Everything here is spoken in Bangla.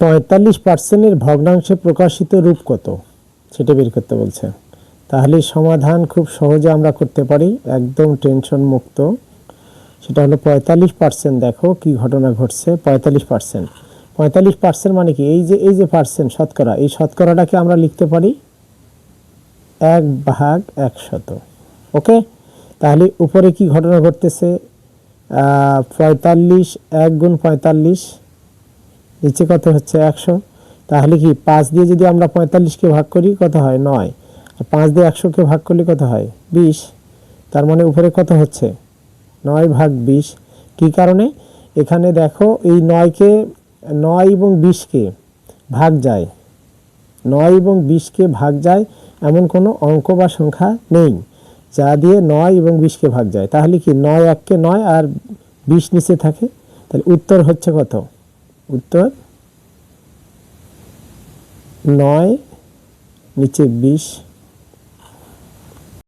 পঁয়তাল্লিশ পার্সেন্টের ভগ্নাংশে প্রকাশিত রূপ কত? সেটা বের করতে বলছে। তাহলে সমাধান খুব সহজে আমরা করতে পারি, একদম টেনশন মুক্ত। সেটা হলো পঁয়তাল্লিশ পার্সেন্ট দেখো কি ঘটনা ঘটছে, পঁয়তাল্লিশ পার্সেন্ট পঁয়তাল্লিশ পার্সেন্ট মানে কি? এই যে এই যে পার্সেন্ট শতকরা, এই শতকরাটাকে আমরা লিখতে পারি এক ভাগ একশত ওকে? তাহলে উপরে কি ঘটনা ঘটতেছে? পঁয়তাল্লিশ এক গুণ পঁয়তাল্লিশ নিচে কত হচ্ছে একশো? তাহলে কি পাঁচ দিয়ে যদি আমরা পঁয়তাল্লিশকে ভাগ করি, কত হয়? নয়। আর পাঁচ দিয়ে একশোকে ভাগ করলে কত হয়? বিশ। তার মানে উপরে কত হচ্ছে? নয় ভাগ বিশ। কী কারণে? এখানে দেখো এই নয়কে, নয় এবং বিশকে ভাগ যায়। নয় এবং বিশকে ভাগ যায় এমন কোনো অঙ্ক বা সংখ্যা নেই, যা দিয়ে নয় এবং বিশকে ভাগ যায়। তাহলে কি নয় এককে নয় আর বিশ নিচে থাকে? তাহলে উত্তর হচ্ছে কত? উত্তর? নয় নিচে বিশ।